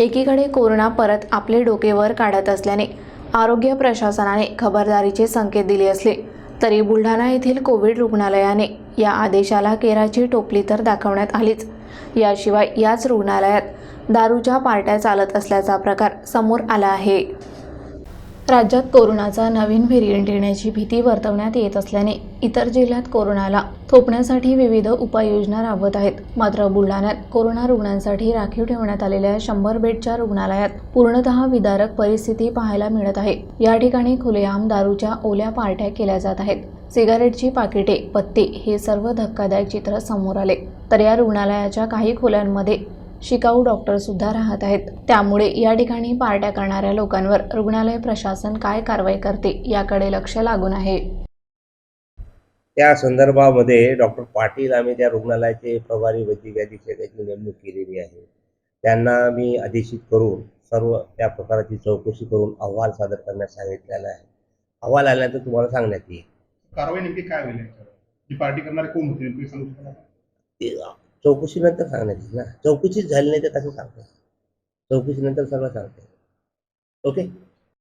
एकीकडे कोरोना परत आपले डोके वर काढत असल्याने आरोग्य प्रशासनाने खबरदारीचे संकेत दिले असले तरी बुलढाणा येथील कोविड रुग्णालयाने या आदेशाला केराची टोपली तर दाखवण्यात आलीच. याशिवाय याच रुग्णालयात दारूच्या पार्ट्या चालत असल्याचा प्रकार समोर आला आहे. राज्यात कोरोनाचा नवीन व्हेरियंट येण्याची भीती वर्तवण्यात येत असल्याने इतर जिल्ह्यात कोरोनाला थोपण्यासाठी विविध उपाययोजना राबवत आहेत. मात्र बुलढाण्यात कोरोना रुग्णांसाठी राखीव ठेवण्यात आलेल्या शंभर बेडच्या रुग्णालयात पूर्णतः विदारक परिस्थिती पाहायला मिळत आहे. या ठिकाणी खुलेआम दारूच्या ओल्या पार्ट्या केल्या जात आहेत. सिगारेटची पाकिटे पत्ते हे सर्व धक्कादायक चित्र समोर आले. तर या रुग्णालयाच्या काही खोल्यांमध्ये शिकाऊ डॉक्टर सुद्धा राहत आहेत. त्यामुळे या ठिकाणी पार्ट्या करणाऱ्या लोकांवर रुग्णालय प्रशासन काय कारवाई करते याकडे लक्ष लागून आहे. त्या संदर्भामध्ये डॉक्टर पाटील आम्ही त्या रुग्णालयाचे प्रभारी वैद्यकीय अधीक्षकाची नेमणूक केलेली आहे. त्यांना मी आदेशित करून सर्व त्या प्रकाराची चौकशी करून अहवाल सादर करण्यास सांगितलेला आहे. अहवाल आल्यानंतर तुम्हाला सांगण्यात येईल. कारवाई नेमकी काय होईल जी पार्टी करणारे कोण होते नेमकी सांगू चौकशीनंतर सांगण्यात येईल ना. चौकशीच झाली नाही तर कसं सांगतो. चौकशीनंतर सगळं सांगते. ओके